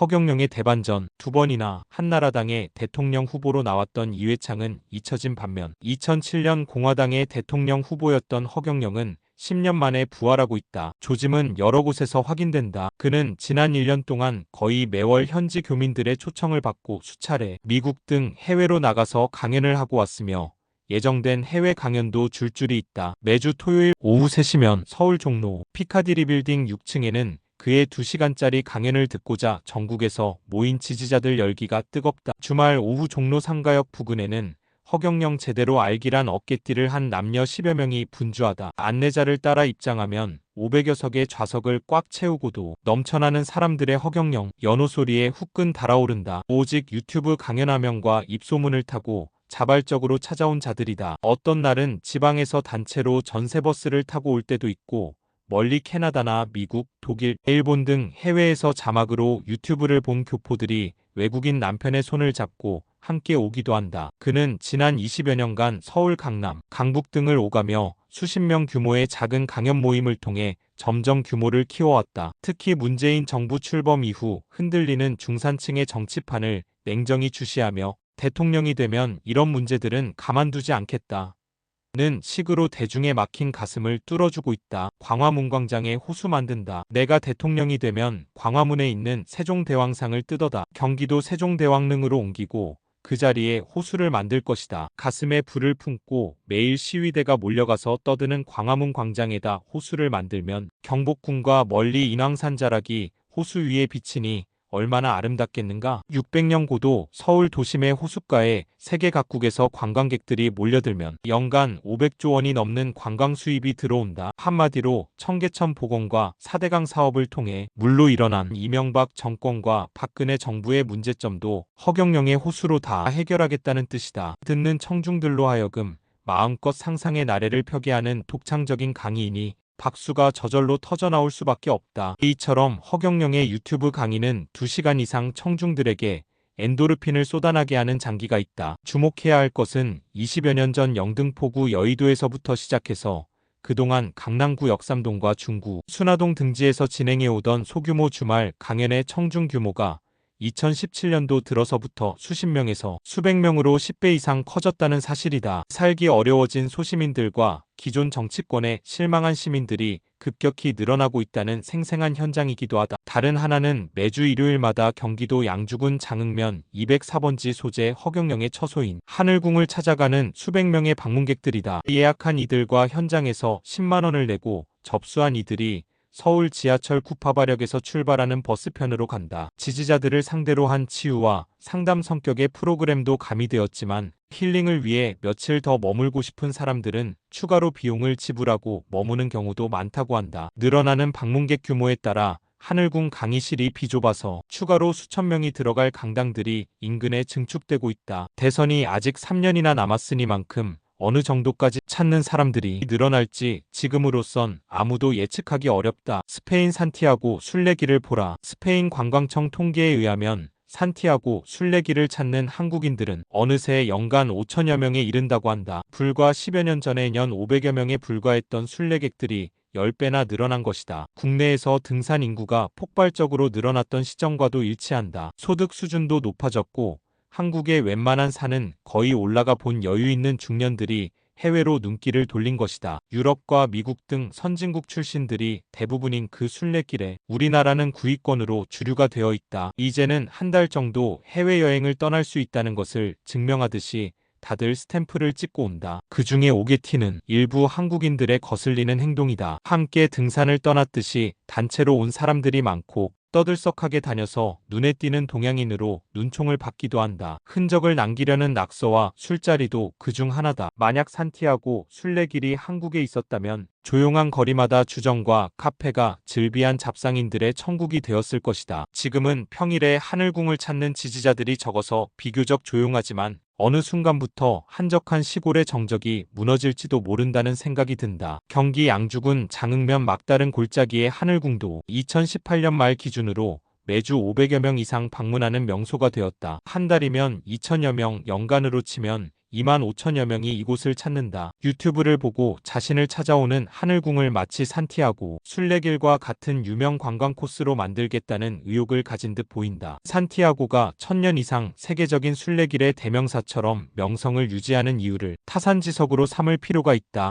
허경영의 대반전 두 번이나 한나라당의 대통령 후보로 나왔던 이회창은 잊혀진 반면 2007년 공화당의 대통령 후보였던 허경영은 10년 만에 부활하고 있다. 조짐은 여러 곳에서 확인된다. 그는 지난 1년 동안 거의 매월 현지 교민들의 초청을 받고 수차례 미국 등 해외로 나가서 강연을 하고 왔으며 예정된 해외 강연도 줄줄이 있다. 매주 토요일 오후 3시면 서울 종로 피카디리 빌딩 6층에는 그의 2시간짜리 강연을 듣고자 전국에서 모인 지지자들 열기가 뜨겁다. 주말 오후 종로 상가역 부근에는 허경영 제대로 알기란 어깨띠를 한 남녀 10여 명이 분주하다. 안내자를 따라 입장하면 500여 석의 좌석을 꽉 채우고도 넘쳐나는 사람들의 허경영 연호 소리에 후끈 달아오른다. 오직 유튜브 강연 화면과 입소문을 타고 자발적으로 찾아온 자들이다. 어떤 날은 지방에서 단체로 전세버스를 타고 올 때도 있고 멀리 캐나다나 미국, 독일, 일본 등 해외에서 자막으로 유튜브를 본 교포들이 외국인 남편의 손을 잡고 함께 오기도 한다. 그는 지난 20여 년간 서울, 강남, 강북 등을 오가며 수십 명 규모의 작은 강연 모임을 통해 점점 규모를 키워왔다. 특히 문재인 정부 출범 이후 흔들리는 중산층의 정치판을 냉정히 주시하며 대통령이 되면 이런 문제들은 가만두지 않겠다. 는 식으로 대중의 막힌 가슴을 뚫어주고 있다. 광화문 광장에 호수 만든다. 내가 대통령이 되면 광화문에 있는 세종대왕상을 뜯어다 경기도 세종대왕릉으로 옮기고 그 자리에 호수를 만들 것이다. 가슴에 불을 품고 매일 시위대가 몰려가서 떠드는 광화문 광장에다 호수를 만들면 경복궁과 멀리 인왕산 자락이 호수 위에 비치니 얼마나 아름답겠는가? 600년 고도 서울 도심의 호숫가에 세계 각국에서 관광객들이 몰려들면 연간 500조 원이 넘는 관광 수입이 들어온다. 한마디로 청계천 복원과 4대강 사업을 통해 물로 일어난 이명박 정권과 박근혜 정부의 문제점도 허경영의 호수로 다 해결하겠다는 뜻이다. 듣는 청중들로 하여금 마음껏 상상의 나래를 펴게 하는 독창적인 강의이니 박수가 저절로 터져나올 수밖에 없다. 이처럼 허경영의 유튜브 강의는 2시간 이상 청중들에게 엔도르핀을 쏟아나게 하는 장기가 있다. 주목해야 할 것은 20여 년 전 영등포구 여의도에서부터 시작해서 그동안 강남구 역삼동과 중구, 순화동 등지에서 진행해오던 소규모 주말 강연의 청중 규모가 2017년도 들어서부터 수십 명에서 수백 명으로 10배 이상 커졌다는 사실이다. 살기 어려워진 소시민들과 기존 정치권에 실망한 시민들이 급격히 늘어나고 있다는 생생한 현장이기도 하다. 다른 하나는 매주 일요일마다 경기도 양주군 장흥면 204번지 소재 허경영의 처소인 하늘궁을 찾아가는 수백 명의 방문객들이다. 예약한 이들과 현장에서 10만 원을 내고 접수한 이들이 서울 지하철 구파바력에서 출발하는 버스편으로 간다. 지지자들을 상대로 한 치유와 상담 성격의 프로그램도 가미되었지만 힐링을 위해 며칠 더 머물고 싶은 사람들은 추가로 비용을 지불하고 머무는 경우도 많다고 한다. 늘어나는 방문객 규모에 따라 하늘궁 강의실이 비좁아서 추가로 수천 명이 들어갈 강당들이 인근에 증축되고 있다. 대선이 아직 3년이나 남았으니만큼 어느 정도까지 찾는 사람들이 늘어날지 지금으로선 아무도 예측하기 어렵다. 스페인 산티아고 순례길을 보라. 스페인 관광청 통계에 의하면 산티아고 순례길을 찾는 한국인들은 어느새 연간 5천여 명에 이른다고 한다. 불과 10여 년 전에 년 500여 명에 불과했던 순례객들이 10배나 늘어난 것이다. 국내에서 등산 인구가 폭발적으로 늘어났던 시점과도 일치한다. 소득 수준도 높아졌고 한국의 웬만한 산은 거의 올라가 본 여유 있는 중년들이 해외로 눈길을 돌린 것이다. 유럽과 미국 등 선진국 출신들이 대부분인 그 순례길에 우리나라는 구위권으로 주류가 되어 있다. 이제는 한 달 정도 해외여행을 떠날 수 있다는 것을 증명하듯이 다들 스탬프를 찍고 온다. 그 중에 오게티는 일부 한국인들의 거슬리는 행동이다. 함께 등산을 떠났듯이 단체로 온 사람들이 많고 떠들썩하게 다녀서 눈에 띄는 동양인으로 눈총을 받기도 한다. 흔적을 남기려는 낙서와 술자리도 그중 하나다. 만약 산티아고 순례길이 한국에 있었다면 조용한 거리마다 주정과 카페가 즐비한 잡상인들의 천국이 되었을 것이다. 지금은 평일에 하늘궁을 찾는 지지자들이 적어서 비교적 조용하지만 어느 순간부터 한적한 시골의 정적이 무너질지도 모른다는 생각이 든다. 경기 양주군 장흥면 막다른 골짜기의 하늘궁도 2018년 말 기준으로 매주 500여 명 이상 방문하는 명소가 되었다. 한 달이면 2천여 명, 연간으로 치면 2만 5천여 명이 이곳을 찾는다. 유튜브를 보고 자신을 찾아오는 하늘궁을 마치 산티아고 순례길과 같은 유명 관광 코스로 만들겠다는 의욕을 가진 듯 보인다. 산티아고가 천년 이상 세계적인 순례길의 대명사처럼 명성을 유지하는 이유를 타산지석으로 삼을 필요가 있다.